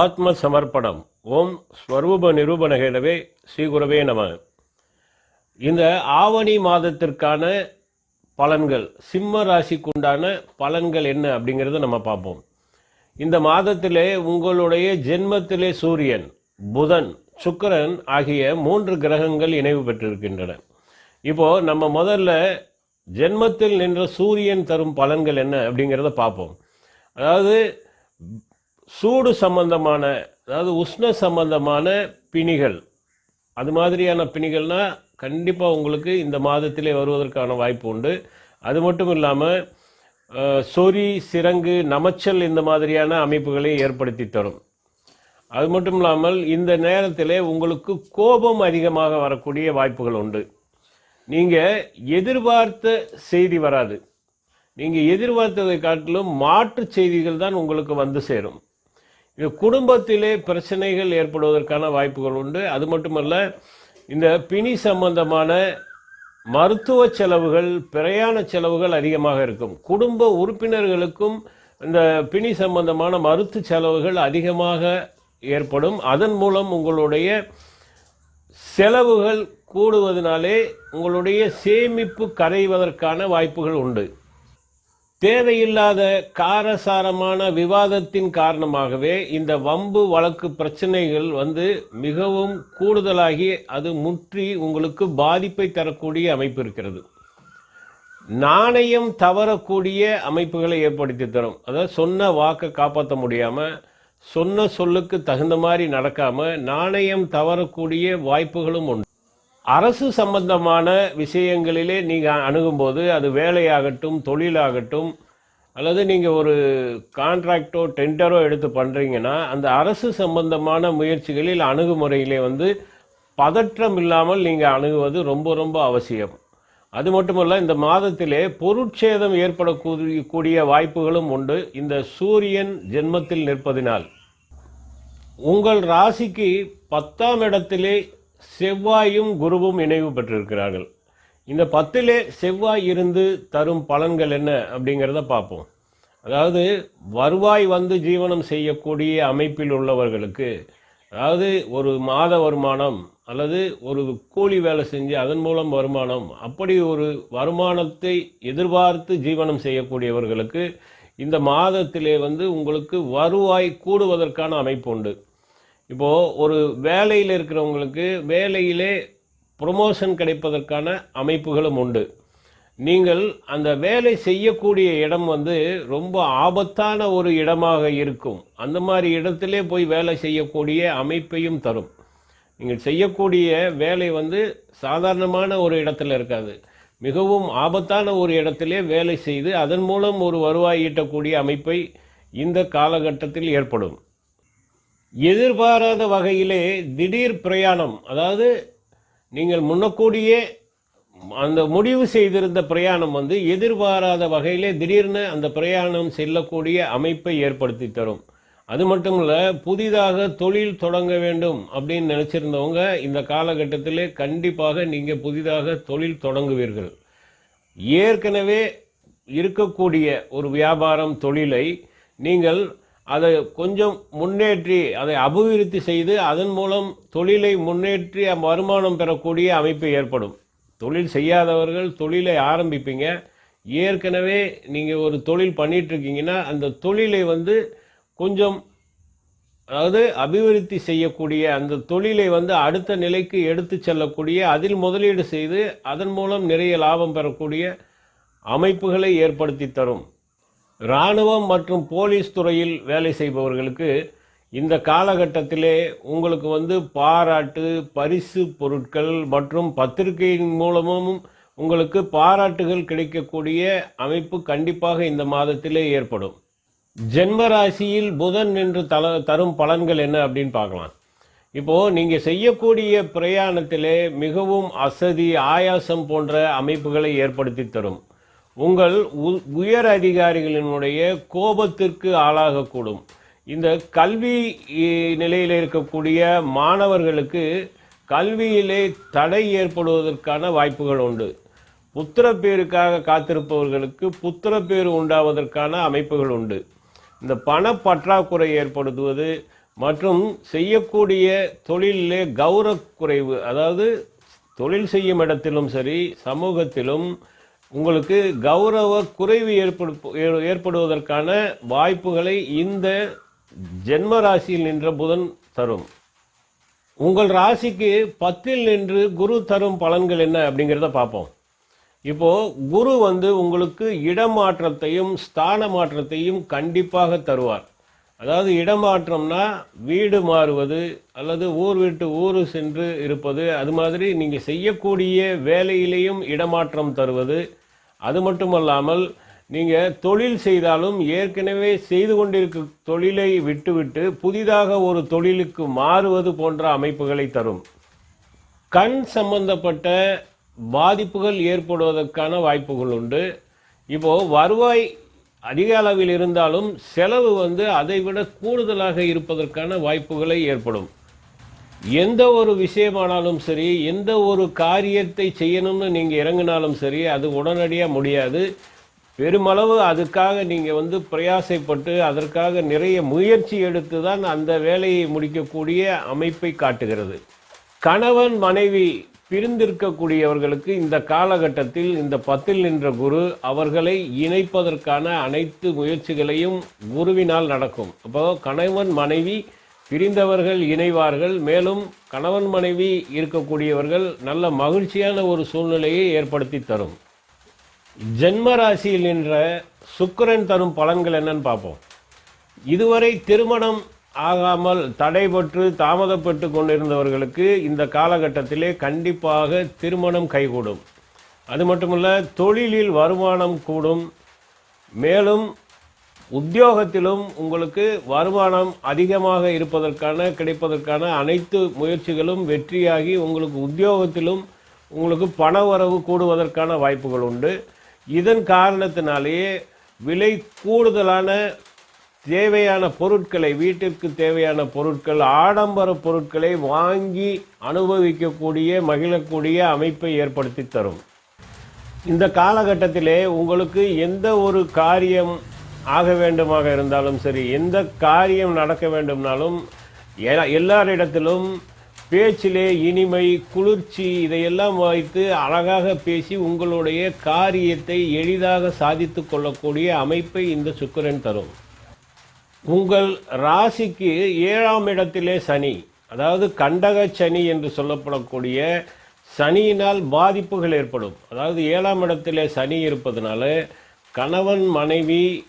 ஆத்ம சமர்ப்பணம் ஓம் ஸ்வரூப நிரூபணகிடவே ஸ்ரீகுரவே நம. இந்த ஆவணி மாதத்திற்கான பலன்கள் சிம்ம ராசிக்குண்டான பலன்கள் என்ன அப்படிங்கிறத நம்ம பார்ப்போம். இந்த மாதத்திலே உங்களுடைய ஜென்மத்திலே சூரியன் புதன் சுக்கிரன் ஆகிய மூன்று கிரகங்கள் இணைவு பெற்றிருக்கின்றன. இப்போ நம்ம முதல்ல ஜென்மத்தில் நின்ற சூரியன் தரும் பலன்கள் என்ன அப்படிங்கிறத பார்ப்போம். அதாவது சூடு சம்பந்தமான அதாவது உஷ்ண சம்பந்தமான பிணிகள். அது மாதிரியான பிணிகள்னால் கண்டிப்பாக உங்களுக்கு இந்த மாதத்திலே வருவதற்கான வாய்ப்பு உண்டு. அது மட்டும் இல்லாமல் சொறி சிரங்கு நமச்சல் இந்த மாதிரியான அமைப்புகளை ஏற்படுத்தி தரும். அது மட்டும் இல்லாமல் இந்த நேரத்திலே உங்களுக்கு கோபம் அதிகமாக வரக்கூடிய வாய்ப்புகள் உண்டு. நீங்கள் எதிர்பார்த்த செய்தி வராது. நீங்கள் எதிர்பார்த்ததை காட்டிலும் மாற்று செய்திகள் தான் உங்களுக்கு வந்து சேரும். குடும்பத்திலே பிரச்சனைகள் ஏற்படுவதற்கான வாய்ப்புகள் உண்டு. அது மட்டுமல்ல இந்த பிணி சம்பந்தமான மருத்துவ செலவுகள் பிரயாண செலவுகள் அதிகமாக இருக்கும். குடும்ப உறுப்பினர்களுக்கும் இந்த பிணி சம்பந்தமான மருத்து செலவுகள் அதிகமாக ஏற்படும். அதன் மூலம் உங்களுடைய செலவுகள் கூடுவதனாலே உங்களுடைய சேமிப்பு கரைவதற்கான வாய்ப்புகள் உண்டு. தேவையில்லாத காரசாரமான விவாதத்தின் காரணமாகவே இந்த வம்பு வழக்கு பிரச்சனைகள் வந்து மிகவும் கூடுதலாகி அது முற்றி உங்களுக்கு பாதிப்பை தரக்கூடிய அமைப்பு இருக்கிறது. நாணயம் தவறக்கூடிய அமைப்புகளை ஏற்படுத்தி தரும். அதாவது சொன்ன வாக்கை காப்பாற்ற முடியாமல் சொன்ன சொல்லுக்கு தகுந்த மாதிரி நடக்காமல் நாணயம் தவறக்கூடிய வாய்ப்புகளும் உண்டு. அரசு சம்பந்தமான விஷயங்களிலே நீங்கள் அணுகும்போது அது வேலையாகட்டும் தொழிலாகட்டும் அல்லது நீங்கள் ஒரு கான்ட்ராக்டோ டெண்டரோ எடுத்து பண்ணுறீங்கன்னா அந்த அரசு சம்பந்தமான முயற்சிகளில் அணுகுமுறையிலே வந்து பதற்றம் இல்லாமல் நீங்கள் அணுகுவது ரொம்ப ரொம்ப அவசியம். அது மட்டுமல்ல இந்த மாதத்திலே பொருட்சேதம் ஏற்படக்கூடிய கூடிய வாய்ப்புகளும் உண்டு. இந்த சூரியன் ஜென்மத்தில் நிற்பதினால். உங்கள் ராசிக்கு பத்தாம் இடத்திலே செவ்வாயும் குருவும் இணைவு பெற்றிருக்கிறார்கள். இந்த பத்திலே செவ்வாய் இருந்து தரும் பலன்கள் என்ன அப்படிங்கிறத பார்ப்போம். அதாவது வருவாய் வந்து ஜீவனம் செய்யக்கூடிய அமைப்பில் உள்ளவர்களுக்கு அதாவது ஒரு மாத வருமானம் அல்லது ஒரு கூலி வேலை செஞ்சு அதன் மூலம் வருமானம் அப்படி ஒரு வருமானத்தை எதிர்பார்த்து ஜீவனம் செய்யக்கூடியவர்களுக்கு இந்த மாதத்திலே வந்து உங்களுக்கு வருவாய் கூடுவதற்கான அமைப்பு உண்டு. இப்போது ஒரு வேலையில் இருக்கிறவங்களுக்கு வேலையிலே ப்ரொமோஷன் கிடைப்பதற்கான அமைப்புகளும் உண்டு. நீங்கள் அந்த வேலை செய்யக்கூடிய இடம் வந்து ரொம்ப ஆபத்தான ஒரு இடமாக இருக்கும். அந்த மாதிரி இடத்திலே போய் வேலை செய்யக்கூடிய அமைப்பையும் தரும். நீங்கள் செய்யக்கூடிய வேலை வந்து சாதாரணமான ஒரு இடத்துல இருக்காது. மிகவும் ஆபத்தான ஒரு இடத்திலே வேலை செய்து அதன் மூலம் ஒரு வருவாய் ஈட்டக்கூடிய அமைப்பை இந்த காலகட்டத்தில் ஏற்படும். எதிர்பாராத வகையிலே திடீர் பிரயாணம் அதாவது நீங்கள் முன்னக்கூடியே அந்த முடிவு செய்திருந்த பிரயாணம் வந்து எதிர்பாராத வகையிலே திடீர்னு அந்த பிரயாணம் செல்லக்கூடிய அமைப்பை ஏற்படுத்தி தரும். அது மட்டும் இல்லை புதிதாக தொழில் தொடங்க வேண்டும் அப்படின்னு நினச்சிருந்தவங்க இந்த காலகட்டத்தில் கண்டிப்பாக நீங்கள் புதிதாக தொழில் தொடங்குவீர்கள். ஏற்கனவே இருக்கக்கூடிய ஒரு வியாபாரம் தொழிலை நீங்கள் அதை கொஞ்சம் முன்னேற்றி அதை அபிவிருத்தி செய்து அதன் மூலம் தொழிலை முன்னேற்றி வருமானம் பெறக்கூடிய அமைப்பு ஏற்படும். தொழில் செய்யாதவர்கள் தொழிலை ஆரம்பிப்பீங்க. ஏற்கனவே நீங்கள் ஒரு தொழில் பண்ணிகிட்ருக்கீங்கன்னா அந்த தொழிலை வந்து கொஞ்சம் அதாவது அபிவிருத்தி செய்யக்கூடிய அந்த தொழிலை வந்து அடுத்த நிலைக்கு எடுத்து செல்லக்கூடிய அதில் முதலீடு செய்து அதன் மூலம் நிறைய லாபம் பெறக்கூடிய அமைப்புகளை ஏற்படுத்தி தரும். இராணுவம் மற்றும் போலீஸ் துறையில் வேலை செய்பவர்களுக்கு இந்த காலகட்டத்திலே உங்களுக்கு வந்து பாராட்டு பரிசு பொருட்கள் மற்றும் பத்திரிகையின் மூலமும் உங்களுக்கு பாராட்டுகள் கிடைக்கக்கூடிய அமைப்பு கண்டிப்பாக இந்த மாதத்திலே ஏற்படும். ஜென்ம ராசியில் புதன் என்று தல தரும் பலன்கள் என்ன அப்படின்னு பார்க்கலாம். இப்போது நீங்கள் செய்யக்கூடிய பிரயாணத்திலே மிகவும் அசதி ஆயாசம் போன்ற அமைப்புகளை ஏற்படுத்தி தரும். உங்கள் உ- உயர் அதிகாரிகளினுடைய கோபத்திற்கு ஆளாகக்கூடும். இந்த கல்வி நிலையில் இருக்கக்கூடிய மாணவர்களுக்கு கல்வியிலே தடை ஏற்படுவதற்கான வாய்ப்புகள் உண்டு. புத்திரப்பேருக்காக காத்திருப்பவர்களுக்கு புத்திரப்பேறு உண்டாவதற்கான அமைப்புகள் உண்டு. இந்த பண பற்றாக்குறை ஏற்படுத்துவது மற்றும் செய்யக்கூடிய தொழிலிலே கௌரவ குறைவு அதாவது தொழில் செய்யும் இடத்திலும் சரி சமூகத்திலும் உங்களுக்கு கௌரவ குறைவு ஏற்படு ஏ- ஏற்படுவதற்கான வாய்ப்புகளை இந்த ஜென்ம ராசியில் நின்ற புதன் தரும். உங்கள் ராசிக்கு பத்தில் நின்று குரு தரும் பலன்கள் என்ன அப்படிங்கிறத பார்ப்போம். இப்போது குரு வந்து உங்களுக்கு இடமாற்றத்தையும் ஸ்தான மாற்றத்தையும் கண்டிப்பாக தருவார். அதாவது இடமாற்றம்னா வீடு மாறுவது அல்லது ஊர் விட்டு ஊர் சென்று இருப்பது அது மாதிரி நீங்கள் செய்யக்கூடிய வேலையிலேயும் இடமாற்றம் தருவது அது மட்டுமல்லாமல் நீங்கள் தொழில் செய்தாலும் ஏற்கனவே செய்து கொண்டிருக்கும் தொழிலை விட்டுவிட்டு புதிதாக ஒரு தொழிலுக்கு மாறுவது போன்ற அமைப்புகளை தரும். கண் சம்பந்தப்பட்ட பாதிப்புகள் ஏற்படுவதற்கான வாய்ப்புகள் உண்டு. இப்போ வருவாய் அதிக அளவில் இருந்தாலும் செலவு வந்து அதைவிட கூடுதலாக இருப்பதற்கான வாய்ப்புகளை ஏற்படும். எந்த ஒரு விஷயமானாலும் சரி எந்த ஒரு காரியத்தை செய்யணும்னு நீங்கள் இறங்கினாலும் சரி அது உடனடியாக முடியாது. பெருமளவு அதுக்காக நீங்கள் வந்து பிரயாசைப்பட்டு அதற்காக நிறைய முயற்சி எடுத்து தான் அந்த வேலையை முடிக்கக்கூடிய அமைப்பை காட்டுகிறது. கணவன் மனைவி பிரிந்திருக்கக்கூடியவர்களுக்கு இந்த காலகட்டத்தில் இந்த பத்தில் நின்ற குரு அவர்களை இணைப்பதற்கான அனைத்து முயற்சிகளையும் குருவினால் நடக்கும். அப்போ கணவன் மனைவி பிரிந்தவர்கள் இணைவார்கள். மேலும் கணவன் மனைவி இருக்கக்கூடியவர்கள் நல்ல மகிழ்ச்சியான ஒரு சூழ்நிலையை ஏற்படுத்தி தரும். ஜென்ம ராசியில் நின்ற சுக்கரன் தரும் பலன்கள் என்னன்னு பார்ப்போம். இதுவரை திருமணம் ஆகாமல் தடைபட்டு தாமதப்பட்டு கொண்டிருந்தவர்களுக்கு இந்த காலகட்டத்திலே கண்டிப்பாக திருமணம் கைகூடும். அது மட்டுமல்ல தொழிலில் வருமானம் கூடும். மேலும் உத்தியோகத்திலும் உங்களுக்கு வருமானம் அதிகமாக இருப்பதற்கான கிடைப்பதற்கான அனைத்து முயற்சிகளும் வெற்றியாகி உங்களுக்கு உத்தியோகத்திலும் உங்களுக்கு பண வரவு கூடுவதற்கான வாய்ப்புகள் உண்டு. இதன் காரணத்தினாலேயே விலை கூடுதலான தேவையான பொருட்களை வீட்டிற்கு தேவையான பொருட்கள் ஆடம்பர பொருட்களை வாங்கி அனுபவிக்கக்கூடிய மகிழக்கூடிய அமைப்பை ஏற்படுத்தி தரும். இந்த காலகட்டத்திலே உங்களுக்கு எந்த ஒரு காரியம் ஆக வேண்டுமாக இருந்தாலும் சரி எந்த காரியம் நடக்க வேண்டும்னாலும் எ- எல்லாரிடத்திலும் பேச்சிலே இனிமை குளிர்ச்சி இதையெல்லாம் வைத்து அழகாக பேசி உங்களுடைய காரியத்தை எளிதாக சாதித்து கொள்ளக்கூடிய அமைப்பை இந்த சுக்கிரன் தரும். உங்கள் ராசிக்கு ஏழாம் இடத்திலே சனி அதாவது கண்டக சனி என்று சொல்லப்படக்கூடிய சனியினால் பாதிப்புகள் ஏற்படும். அதாவது ஏழாம் இடத்திலே சனி இருப்பதனால கணவன் மனைவி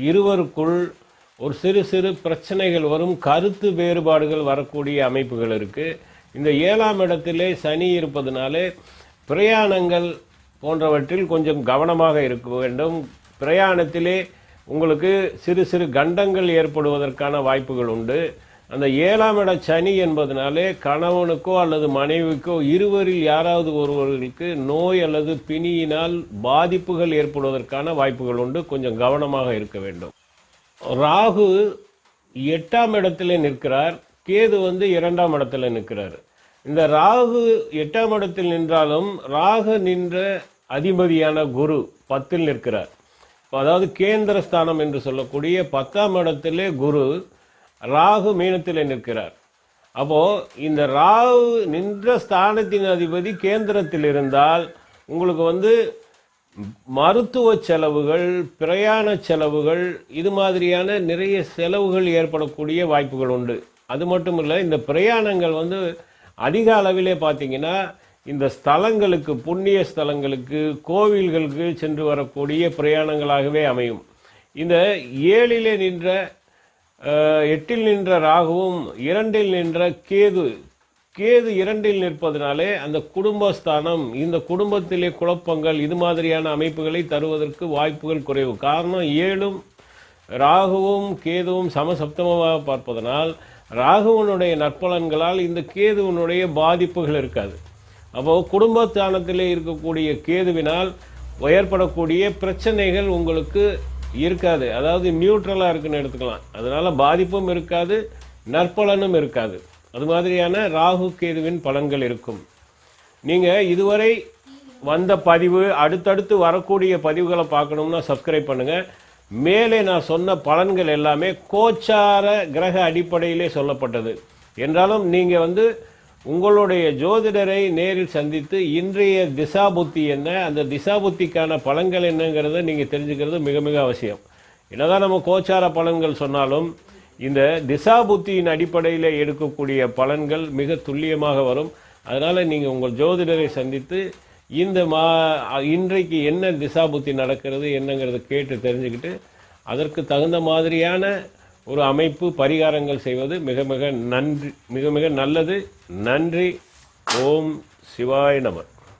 இருவருக்குள் ஒரு சிறு சிறு பிரச்சனைகள் வரும் கருத்து வேறுபாடுகள் வரக்கூடிய அமைப்புகள் இருக்குது இந்த ஏழாம் இடத்திலே சனி இருப்பதனாலே பிரயாணங்கள் போன்றவற்றில் கொஞ்சம் கவனமாக இருக்க வேண்டும். பிரயாணத்திலே உங்களுக்கு சிறு சிறு கண்டங்கள் ஏற்படுவதற்கான வாய்ப்புகள் உண்டு. அந்த ஏழாம் இட சனி என்பதனாலே கணவனுக்கோ அல்லது மனைவிக்கோ இருவரில் யாராவது ஒருவர்களுக்கு நோய் அல்லது பிணியினால் பாதிப்புகள் ஏற்படுவதற்கான வாய்ப்புகள் உண்டு. கொஞ்சம் கவனமாக இருக்க வேண்டும். ராகு எட்டாம் இடத்துல நிற்கிறார். கேது வந்து இரண்டாம் இடத்துல நிற்கிறார். இந்த ராகு எட்டாம் இடத்தில் நின்றாலும் ராகு நின்ற அதிபதியான குரு பத்தில் நிற்கிறார். அதாவது கேந்திர ஸ்தானம் என்று சொல்லக்கூடிய பத்தாம் இடத்திலே குரு ராகு மீனத்தில் நிற்கிறார். அப்போ இந்த ராகு நின்ற ஸ்தானத்தின் அதிபதி கேந்திரத்தில் இருந்தால் உங்களுக்கு வந்து மருத்துவ செலவுகள் பிரயாண செலவுகள் இது மாதிரியான நிறைய செலவுகள் ஏற்படக்கூடிய வாய்ப்புகள் உண்டு. அது மட்டும் இல்லை இந்த பிரயாணங்கள் வந்து அதிக அளவிலே பார்த்தீங்கன்னா இந்த ஸ்தலங்களுக்கு புண்ணிய ஸ்தலங்களுக்கு கோவில்களுக்கு சென்று வரக்கூடிய பிரயாணங்களாகவே அமையும். இந்த ஏழிலே நின்ற எட்டில் நின்ற ராகுவும் இரண்டில் நின்ற கேது. கேது இரண்டில் நிற்பதனாலே அந்த குடும்பஸ்தானம் இந்த குடும்பத்திலே குழப்பங்கள் இது மாதிரியான அமைப்புகளை தருவதற்கு வாய்ப்புகள் குறைவு. காரணம் ஏழும் ராகுவும் கேதுவும் சமசப்தமமாக பார்ப்பதனால் ராகுவனுடைய நற்பலன்களால் இந்த கேதுவனுடைய பாதிப்புகள் இருக்காது. அப்போ குடும்பஸ்தானத்திலே இருக்கக்கூடிய கேதுவினால் ஏற்படக்கூடிய பிரச்சனைகள் உங்களுக்கு இருக்காது. அதாவது நியூட்ரலாக இருக்குன்னு எடுத்துக்கலாம். அதனால் பாதிப்பும் இருக்காது நற்பலனும் இருக்காது. அது மாதிரியான ராகு கேதுவின் பலன்கள் இருக்கும். நீங்கள் இதுவரை வந்த பதிவு அடுத்தடுத்து வரக்கூடிய பதிவுகளை பார்க்கணும்னா சப்ஸ்கிரைப் பண்ணுங்கள் மேலே நான் சொன்ன பலன்கள் எல்லாமே கோச்சார கிரக அடிப்படையிலே சொல்லப்பட்டது. என்றாலும் நீங்கள் வந்து உங்களுடைய ஜோதிடரை நேரில் சந்தித்து இன்றைய திசாபுத்தி என்ன அந்த திசாபுத்திக்கான பலன்கள் என்னங்கிறத நீங்கள் தெரிஞ்சுக்கிறது மிக மிக அவசியம். என்னதான் நம்ம கோச்சார பலன்கள் சொன்னாலும் இந்த திசாபுத்தியின் அடிப்படையில் எடுக்கக்கூடிய பலன்கள் மிக துல்லியமாக வரும். அதனால் நீங்கள் உங்கள் ஜோதிடரை சந்தித்து இந்த மா இன்றைக்கு என்ன திசாபுத்தி நடக்கிறது என்னங்கிறத கேட்டு தெரிஞ்சுக்கிட்டு அதற்கு தகுந்த மாதிரியான ஒரு அமைப்பு பரிகாரங்கள் செய்வது மிக மிக நன்றி மிக மிக நல்லது. நன்றி. ஓம் சிவாய நமன்